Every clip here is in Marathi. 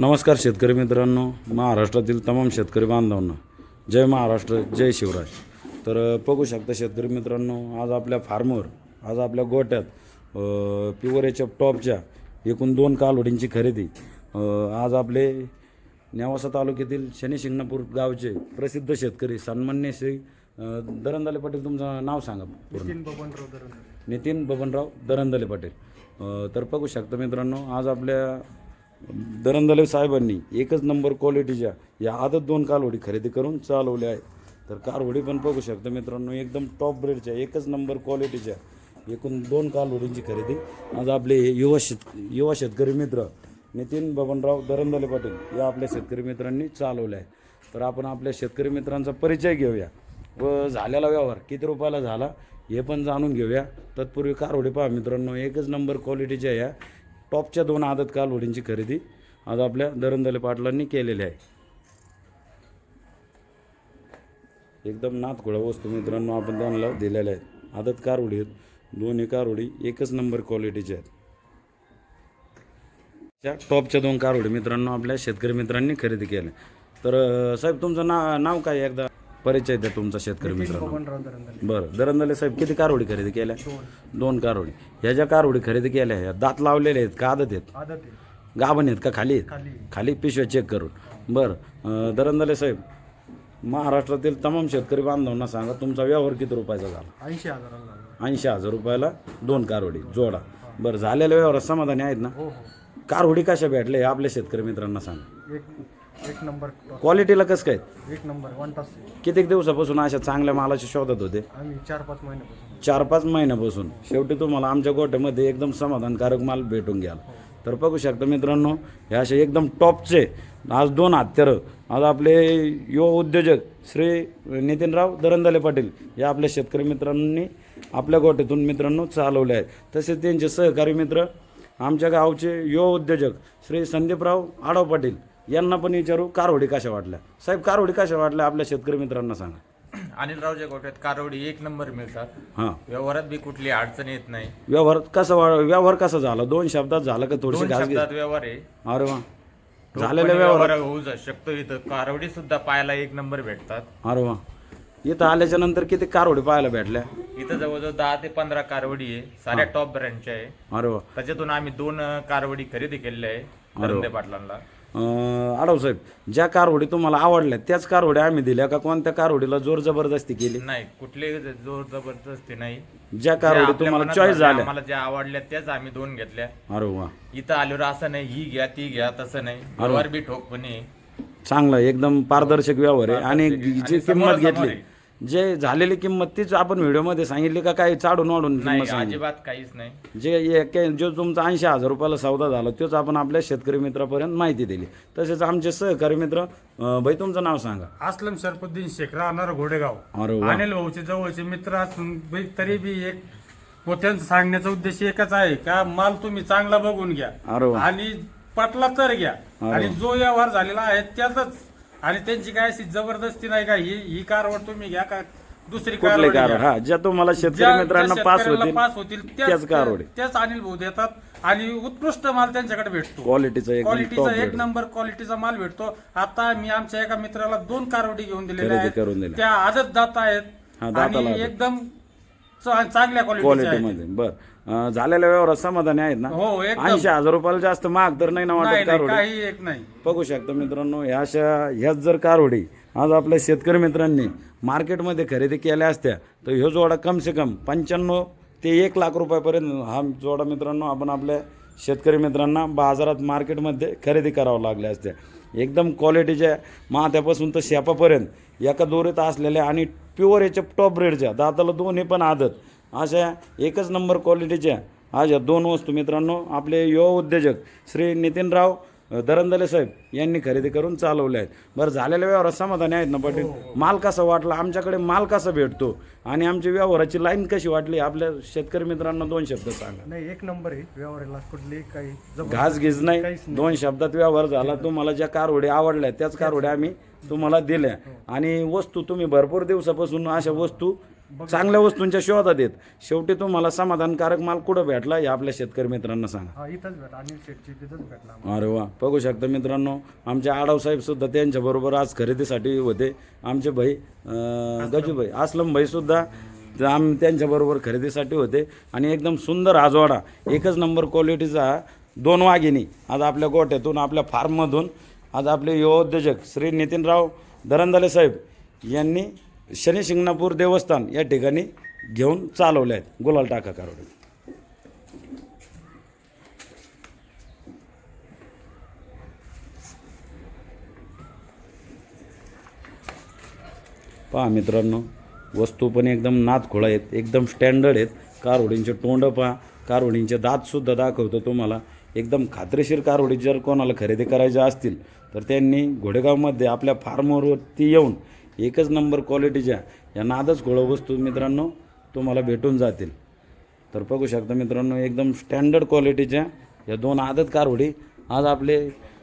नमस्कार शेतकरी मित्रांनो महाराष्ट्रातील तमाम शेतकरी बांधवांना. जय महाराष्ट्र जय शिवराय. तर बघू शकता शेतकरी मित्रांनो आज आपल्या फार्मवर आज आपल्या गोट्यात प्युअर एच टॉपच्या एकूण दोन कालवडींची खरेदी. आज आपले नेवासा तालुक्यातील शनी शिंगणापूर गावचे प्रसिद्ध शेतकरी सन्मान्य श्री दरंदाले पाटील तुमचं नाव सांगा नितीन बबनराव दरंदे नितीन बबनराव दरंदले पाटील. तर बघू शकता मित्रांनो आज आपल्या दरंदले साहेबांनी एकच नंबर क्वालिटीच्या या आदत दोन कालवडी खरेदी करून चालवल्या आहेत. तर कारवडी पण बघू शकता मित्रांनो एकदम टॉप ब्रेडच्या एकच नंबर क्वालिटीच्या एकूण दोन कालवडींची खरेदी. आज आपले हे युवा शेत युवा शेतकरी मित्र नितीन बबनराव दरंदले पाटील या आपल्या शेतकरी मित्रांनी चालवल्या आहे तर आपण आपल्या शेतकरी मित्रांचा परिचय घेऊया. व झालेला व्यवहार किती रुपयाला झाला हे पण जाणून घेऊया. तत्पूर्वी कारवडी पहा मित्रांनो एकच नंबर क्वालिटीच्या या टॉपच्या दोन आदत कालवडींची खरेदी आज आपल्या दरंदले पाटलांनी केलेली आहे. एकदम नाथखोळा वस्तू मित्रांनो आपण त्यांना दिलेल्या आहेत. आदत कारवडी आहेत. दोन्ही कारवडी एकच नंबर क्वालिटीच्या आहेत. त्या टॉपच्या दोन कारवडी मित्रांनो आपल्या शेतकरी मित्रांनी खरेदी केल्या. तर साहेब तुमचं ना नाव काय आहे? एकदा? परिचय द्या तुमचा शेतकरी मित्रांनो. दरंदे बरं दरंदले साहेब किती कारवडी खरेदी केल्या? दोन. कारवडी. ह्या ज्या कारवडी खरेदी केल्या ह्या दात लावलेले आहेत का आदत आहेत? गाभण आहेत का खाली खाली. पिशव्या चेक करून. बरं दरंदले साहेब महाराष्ट्रातील तमाम शेतकरी बांधवांना सांगा तुमचा व्यवहार किती रुपयाचा झाला? ऐंशी लागला. ऐंशी हजार रुपयाला दोन कारवडी जोडा. बरं झालेल्या व्यवहारात समाधानी आहेत ना? हो हो. कारवडी कशा भेटल्या हे आपल्या शेतकरी मित्रांना सांगा. एक नंबर. क्वालिटीला कसं काय? एक नंबर वन कित्येक दिवसापासून अशा चांगल्या मालाची शोधत होते? आम्ही चार पाच महिन्यापासून. चार पाच महिन्यापासून. शेवटी तुम्हाला आमच्या गोठ्यामध्ये एकदम समाधानकारक माल भेटून घ्याल तर बघू शकता मित्रांनो हे असे एकदम टॉपचे आज दोन हत्यारं आज आपले युवा उद्योजक श्री नितीनराव दरंदले पाटील या आपल्या शेतकरी मित्रांनी आपल्या गोठ्यातून मित्रांनो चालवले आहेत. तसेच त्यांचे सहकारी मित्र आमच्या गावचे युवा उद्योजक श्री संदीपराव आडव पाटील यांना पण विचारू कारवडी कशा वाटल्या? साहेब कारवडी कशा वाटल्या आपल्या शेतकरी मित्रांना सांगा. अनिलरावच्या गोठ्यात कारवडी एक नंबर मिळतात. हां. व्यवहारात बी कुठली अडचण येत नाही. व्यवहार कसा वा- व्यवहार कसा झाला? दोन शब्दात झाला का थोडीशी दोन घास घे. शब्दात व्यवहार आहे. अरे वा. झालेल्या व्यवहार होऊ जा- शकतो इथं. कारवडी सुद्धा पाहायला एक नंबर भेटतात. अरे वा. इथं आल्याच्यानंतर किती कारवडी पाहायला भेटल्या? इथं जवळजवळ दहा ते पंधरा कारवडी आहे. साऱ्या टॉप ब्रँडच्या आहे. अरे वा. त्याच्यातून आम्ही दोन अं, कारवडी खरेदी केलेल्या आहे पाटलांना. अं, आडव साहेब ज्या कारवडी तुम्हाला आवडल्या त्याच कारवड्या आम्ही दिल्या का? कोणत्या कारवडीला जोर जबरदस्ती केली? नाही कुठले जोर जबरदस्ती नाही. ज्या कारवडी आपल्या तुम्हाला मनात चॉईस झाल्या, झाल्या. आम्हाला ज्या आवडल्या त्याच आम्ही दोन घेतल्या. अरे वा. इथं आल्यावर असं नाही ही घ्या ती घ्या तसं नाही. व्यवहार बी ठोकपणे. आहे. चांगलं एकदम पारदर्शक व्यवहार आहे. आणि जी किंमत घेतली. आहे. जे झालेली किंमत तीच आपण व्हिडिओमध्ये सांगितली का काही चाडून वाढून नाही किंमत सांगितली? अजिबात काहीच नाही. जे एक- जो तुमचा ऐंशी हजार रुपयाला सौदा झाला तोच आपण आपल्या शेतकरी मित्रापर्यंत माहिती दिली. तसेच आमचे सहकारी मित्र अं, भाई तुमचं नाव सांगा. असलम शरफुद्दीन शेख राहणार घोडेगाव. अरे वा. अनिल भाऊचे जवळचे मित्र असून बी- तरी बी एक व त्यांचा सांगण्याचा उद्देश एकच आहे का माल तुम्ही चांगला बघून घ्या. अरे वा. आणि पटला तर घ्या. आणि जो व्यवहार झालेला आहे त्यातच आणि त्यांची काय अशी जबरदस्ती नाही का? ही ही कारवड तुम्ही घ्या का? दुसरी कुठले कारवड कार घ्या. हा ज्या तुम्हाला शेतकरी ज्या- मित्रांना पास शेतकऱ्याला होतील पास होतील त्याच कारवडे त्याच अनिल भाऊ देतात आणि उत्कृष्ट माल त्यांच्याकडे भेटतो. क्वालिटीचा एकदम टॉप क्वालिटीचा एक नंबर क्वालिटीचा माल भेटतो. आता मी आमच्या एका मित्राला दोन कारवडी घेऊन दिलेल्या खरेदी आहेत. करून दिल्या. त्या आदत दात हा, आहेत दाताला आणि. एकदम चा- चांगल्या क्वालिटीच्या आहेत. क्वालिटीमध्ये बर. झालेल्या व्यवहारात समाधानी आहेत ना? हो एकदम. ऐंशी हजार रुपयाला जास्त महाग तर नाही ना नाही वाटत नाही, कारवडी काही एक नाही. बघू शकता मित्रांनो ह्या अशा ह्याच जर कारवडी आज आपल्या शेतकरी मित्रांनी मार्केटमध्ये खरेदी केल्या असत्या तर ह्यो जोडा कम से कम पंच्याण्णव ते एक लाख रुपयापर्यंत हा जोडा मित्रांनो आपण आपल्या शेतकरी मित्रांना बाजारात मार्केटमध्ये खरेदी करावं लागल्या असत्या. एकदम क्वालिटीच्या माथ्यापासून तर शेपापर्यंत एका दोरीत असलेल्या आणि प्युअर याच्या टॉप रेटच्या दाताला दोन्ही पण आदत. अशा एकच नंबर क्वालिटीच्या आज या दोन वस्तू मित्रांनो आपले युवा उद्योजक श्री नितीनराव दरंदले साहेब यांनी खरेदी करून चालवले आहेत. बरं झालेल्या व्यवहारात समाधानी आहेत ना पाटील? माल कसा वाटला? आमच्याकडे माल कसा भेटतो? आणि आमची व्यवहाराची लाईन कशी वाटली? आपल्या शेतकरी मित्रांना दोन शब्द सांगा. नाही एक नंबर आहे. व्यवहाराला कुठली काही घास घिज नाही. दोन शब्दात व्यवहार झाला. तुम्हाला ज्या कारवडी आवडल्या त्याच कारवड्या आम्ही तुम्हाला दिल्या. आणि वस्तू तुम्ही भरपूर दिवसापासून अशा वस्तू चांगल्या वस्तूंच्या शोधात आहेत शेवटी तुम्हाला समाधानकारक माल कुठं भेटला हे आपल्या शेतकरी मित्रांना सांगा. हा इथंच भेट. अनिल शेटची तिथंच भेटला अरे वा. बघू शकता मित्रांनो आमचे आडव साहेब सुद्धा त्यांच्याबरोबर आज खरेदीसाठी होते. आमचे भाई अं, गजूभाई असलम भाई सुद्धा ते आम त्यांच्याबरोबर खरेदीसाठी होते. आणि एकदम सुंदर आजवाडा. एकच नंबर क्वालिटीचा दोन वाघिणी. आज आपल्या गोठ्यातून आपल्या फार्ममधून आज आपले युवा उद्योजक श्री नितीनराव दरंदाले साहेब यांनी शनी शिंगणापूर देवस्थान या ठिकाणी घेऊन चालवले आहेत. गुलाल टाका कारवडे पहा मित्रांनो वस्तू पण एकदम नादखोळा आहेत एकदम स्टँडर्ड आहेत. कारवडींचे तोंड पहा. कारवडींचे दातसुद्धा दाखवतो तुम्हाला. एकदम खात्रीशीर कारवडी जर कोणाला खरेदी करायच्या असतील तर त्यांनी घोडेगावमध्ये आपल्या फार्मरवरती येऊन एकच नंबर क्वालिटीच्या. या नादच खोळं वस्तू मित्रांनो तुम्हाला भेटून जातील. तर बघू शकता मित्रांनो एकदम स्टँडर्ड क्वालिटीच्या या दोन आदत कारवडी आज आपले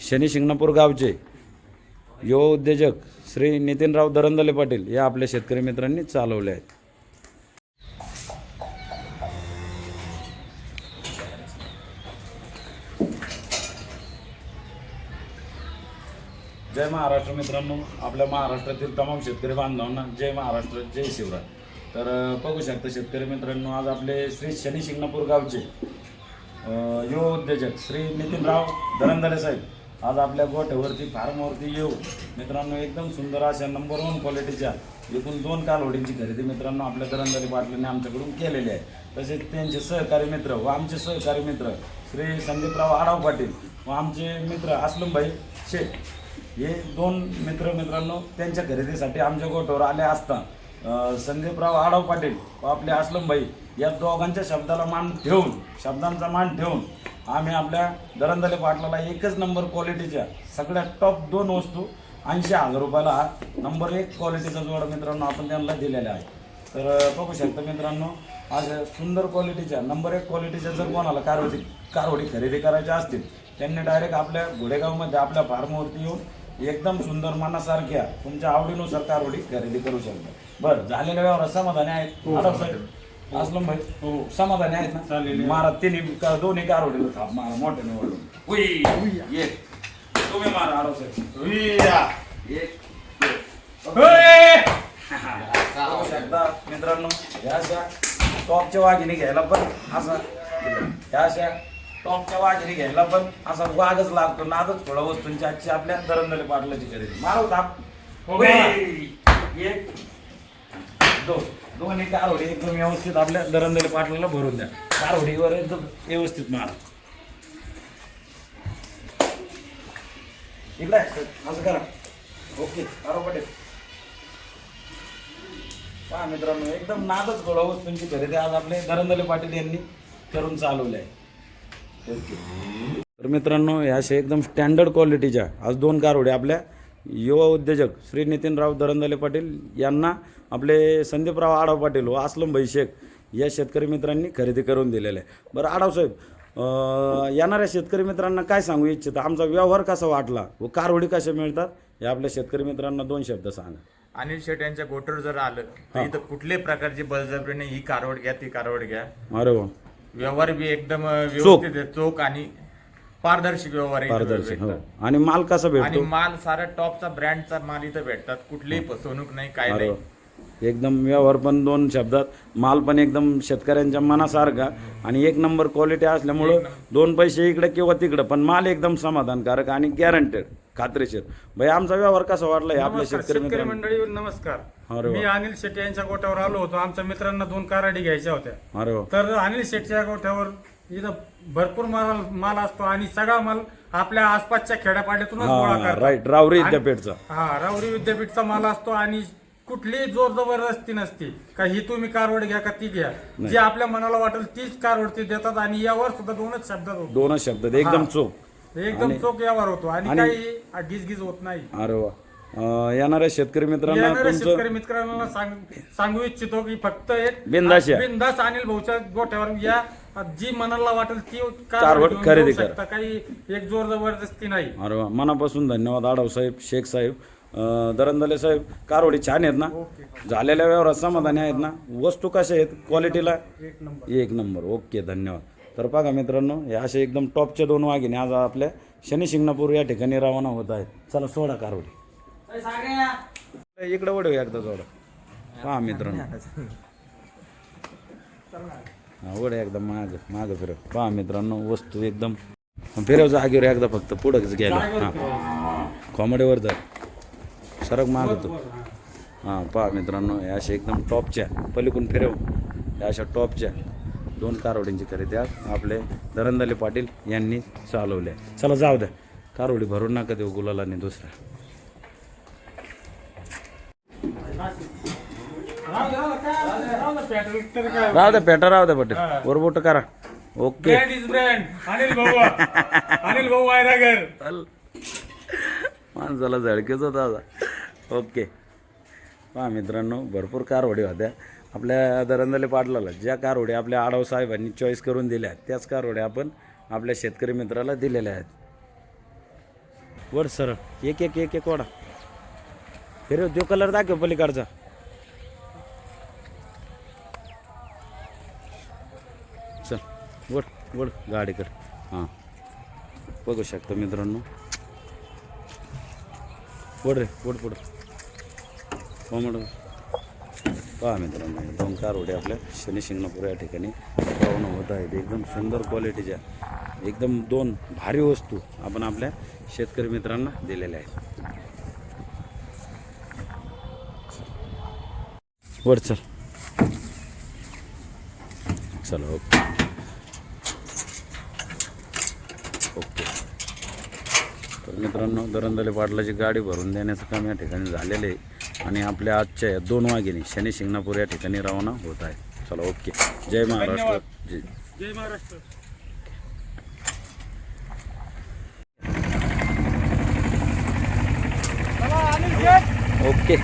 शनी शिंगणापूर गावचे युवा उद्योजक श्री नितीनराव दरंदले पाटील या आपल्या शेतकरी मित्रांनी चालवले आहेत. जय महाराष्ट्र मित्रांनो. आपल्या महाराष्ट्रातील तमाम शेतकरी बांधवांना जय महाराष्ट्र जय शिवराय. तर बघू शकता शेतकरी मित्रांनो आज आपले श्री शनी शिंगणापूर गावचे युवा उद्योजक श्री नितीनराव धरंदरे साहेब आज आपल्या गोठ्यावरती फार्मवरती येऊ मित्रांनो एकदम सुंदर अशा नंबर वन क्वालिटीच्या एकूण दोन कालवडींची खरेदी मित्रांनो आपल्या धरंदरे पाटलांनी आमच्याकडून केलेली आहे. तसेच त्यांचे सहकारी मित्र व आमचे सहकारी मित्र श्री संदीपराव आडाव पाटील व आमचे मित्र असलमभाई शेख हे दोन मित्र मित्रांनो त्यांच्या खरेदीसाठी आमच्या गोठ्यावर आले असता संदीपराव आडव पाटील व आपले असलमभाई या दोघांच्या शब्दाला मान ठेवून शब्दांचा मान ठेवून आम्ही आपल्या दरंदले पाटलाला एकच नंबर क्वालिटीच्या सगळ्यात टॉप दोन वस्तू ऐंशी हजार रुपयाला हा नंबर एक क्वालिटीचा जोडा मित्रांनो आपण त्यांना दिलेला आहे. तर बघू शकता मित्रांनो आज सुंदर क्वालिटीच्या नंबर एक क्वालिटीच्या जर कोणाला कारवडी कारवडी खरेदी करायच्या असतील त्यांनी डायरेक्ट आपल्या घोडेगावमध्ये आपल्या फार्मवरती येऊन एकदम सुंदर मनासारख्या तुमच्या आवडीनुसार कारवडी खरेदी करू शकता. बरं झालेल्या व्यवहार समाधानी आहेत? आडव साहेब? असलम भाई? हो. समाधानी आहेत ना? चालेल. मारा तिन्ही का- दोन्ही कारवडीला थाप मारा मोठे निवडून उई एक. तुम्ही मारा आडव साहेब. एक बघू शकता मित्रांनो ह्या अशा टॉपच्या वाघिणी घ्यायला पण असा ह्या अशा टॉपच्या वाघिणी घ्यायला पण असा वाघच लागतो नादच थोडा वस्तूंची आजची आपल्या दरंदले पाटलाची खरेदी मारू थाप हो. का? एक दोन. दोन्ही कारवडी एकदम व्यवस्थित आपल्या दरंदले पाटलाला भरून द्या. कारवडीवर एकदम व्यवस्थित मारा. इकडे आहे, असं करा. ओके बरोबर आहे पहा मित्रांनो एकदम नादच गोळा वस्तूंची खरेदी आज आपले धरंदले पाटील यांनी करून चालवले आहे. तर मित्रांनो ह्या अशा एकदम स्टँडर्ड क्वालिटीच्या आज दोन कारवडे आपल्या युवा उद्योजक श्री नितीनराव दरंदले पाटील यांना आपले संदीपराव आडाव पाटील व असलम भाई शेख या शेतकरी मित्रांनी खरेदी करून दिलेलं आहे. बरं आडाव साहेब येणाऱ्या शेतकरी मित्रांना काय सांगू इच्छिता? आमचा व्यवहार कसा वाटला व कारवडी कशा मिळतात? हे आपल्या शेतकरी मित्रांना दोन शब्द सांगा. अनिल शेट यांच्या गोटर जर आलं तर इथं कुठल्याही प्रकारची बळजबरी नाही ही कारवड घ्या ती कारवड घ्या. वा. व्यवहार बी एकदम व्यवस्थित आहे चोख आणि पारदर्शक व्यवहार आहे इथं पारदर्शक हो. भेटतात. आणि माल कसा आणि भेटतो? माल सारा टॉपचा ब्रँडचा माल इथं भेटतात. कुठलीही फसवणूक नाही काय नाही. एकदम व्यवहार पण दोन शब्दात माल पण एकदम शेतकऱ्यांच्या मनासारखा आणि एक नंबर क्वालिटी असल्यामुळं दोन पैसे इकडे किंवा तिकडे पण माल एकदम समाधानकारक आणि गॅरंटेड खात्रीशीर भाई आमचा व्यवहार कसा वाटला आपल्या शेतकरी मंडळी नमस्कार. मी अनिल शेट्टी यांच्या गोठ्यावर आलो होतो. आमच्या मित्रांना दोन काराडी घ्यायच्या होत्या. अरे तर अनिल शेट्टीच्या गोठ्यावर इथं भरपूर माल माल असतो आणि सगळा माल आपल्या आसपासच्या खेड्यापाड्यातूनच राईट रावरी विद्यापीठचा. हा रावरी विद्यापीठचा माल असतो आणि कुठलीही जोर जबरदस्ती नसते. का ही तुम्ही कारवड घ्या का ती घ्या. जी आपल्या मनाला वाटेल तीच कारवड ते देतात आणि यावर सुद्धा दोनच शब्दात होतो. दोनच शब्दात एकदम. चोख. एकदम चोख यावर होतो. आणि काही गिजगिज होत नाही. अरे वा. येणाऱ्या शेतकरी मित्रांना शेतकरी मित्रांना सांग- इच्छितो की फक्त एक या. बिंदास अनिल भाऊच्या गोठ्यावर या. जी मनाला वाटेल ती कारवड खरेदी जाऊ करा. शकता. काही एक जोर जबरदस्ती नाही. अरे वा. मनापासून धन्यवाद आडव साहेब शेख साहेब. दरंदले साहेब कारवडी छान आहेत ना? झालेल्या व्यवहारात समाधानी आहेत ना? वस्तू कशा आहेत? क्वालिटीला? एक नंबर ओके धन्यवाद. तर बघा मित्रांनो हे असे एकदम टॉपचे दोन वाघिणी आज आपल्या शनी शिंगणापूर या ठिकाणी रवाना होत आहेत. चला सोडा कारवडी. इकडे वडव एकदा जोडा. पहा मित्रांनो. हा वड एकदा माग माग फिरव. पहा मित्रांनो वस्तू एकदम. फिरव जागेवर एकदा फक्त पुढंच गेला. हां. कॉमेडीवर जर सरक माग होतो हां पहा मित्रांनो हे अशा एकदम टॉपच्या पलीकडून फिरव या अशा टॉपच्या दोन कारवडींची खरेदी आज आपले दरंदाले पाटील यांनी चालवल्या. चला जाऊ द्या. कारवडी भरून नका देऊ गुलाला नाही दुसरा. राहू द्या पेटा राहू द्या पटेल. वर बोट करा. ओके. ब्रँड अनिल भाऊ अनिल भाऊ वायरागर. माणसाला झळकेच होता आता. ओके. पहा मित्रांनो भरपूर कारवडी होत्या. आपल्या दरंदले पाटलाला ज्या कारवडी आपल्या आडव साहेबांनी चॉईस करून दिल्या आहेत त्याच उड्या आपण आपल्या शेतकरी मित्राला दिलेल्या आहेत. वर सर एक एक एक एक वाडा. फिरव तो कलर दाखव पलीकडचा. चल वड वड गाडी कर. हां. बघू शकतो मित्रांनो. वड रे पड पुढ हो कोमड पहा मित्रांनो दोन दोन कारवडे आपल्या शनी शिंगणापूर या ठिकाणी पाहुणं होत आहेत एकदम सुंदर क्वालिटीच्या एकदम दोन भारी वस्तू आपण आपल्या शेतकरी मित्रांना दिलेल्या आहेत. वर चल. चला ओके. ओके. तर मित्रांनो दरंदले पाटलाची गाडी भरून देण्याचं काम या ठिकाणी झालेलं आहे. आणि आपल्या आजच्या या दोन वाघिणी शनी शिंगणापूर या ठिकाणी रवाना होत आहे चला ओके. जय महाराष्ट्र. जय. जय महाराष्ट्र. ओके.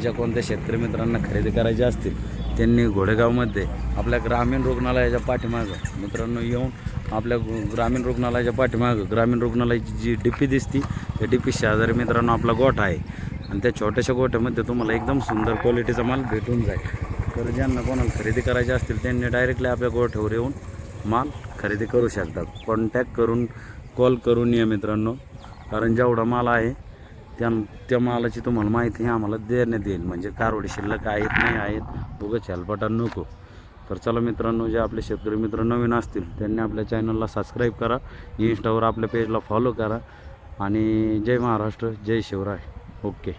ज्या कोणत्या शेतकरी मित्रांना खरेदी करायची असतील त्यांनी घोडेगावमध्ये आपल्या ग्रामीण रुग्णालयाच्या पाठीमागं मित्रांनो येऊन आपल्या ग्रामीण रुग्णालयाच्या पाठीमागं ग्रामीण रुग्णालयाची जी डीपी दिसती त्या डीपी शेजारी मित्रांनो आपला गोठा आहे. आणि त्या छोट्याशा गोठ्यामध्ये तुम्हाला एकदम सुंदर क्वालिटीचा माल भेटून जाईल. तर ज्यांना कोणाला खरेदी करायची असतील त्यांनी डायरेक्टली आपल्या गोठ्यावर येऊन माल खरेदी करू शकतात. कॉन्टॅक्ट करून कॉल करून या मित्रांनो. कारण जेवढा माल आहे त्या त्या मालाची तुम्हाला माहिती आम्हाला देण्यात येईल म्हणजे कारवडी शिल्लक आहेत नाही आहेत उगाच हेलपाटा नको. तर चला मित्रांनो जे आपले शेतकरी मित्र नवीन असतील त्यांनी आपल्या चॅनलला सबस्क्राईब करा इन्स्टावर आपल्या पेजला फॉलो करा. आणि जय महाराष्ट्र जय शिवराय. ओके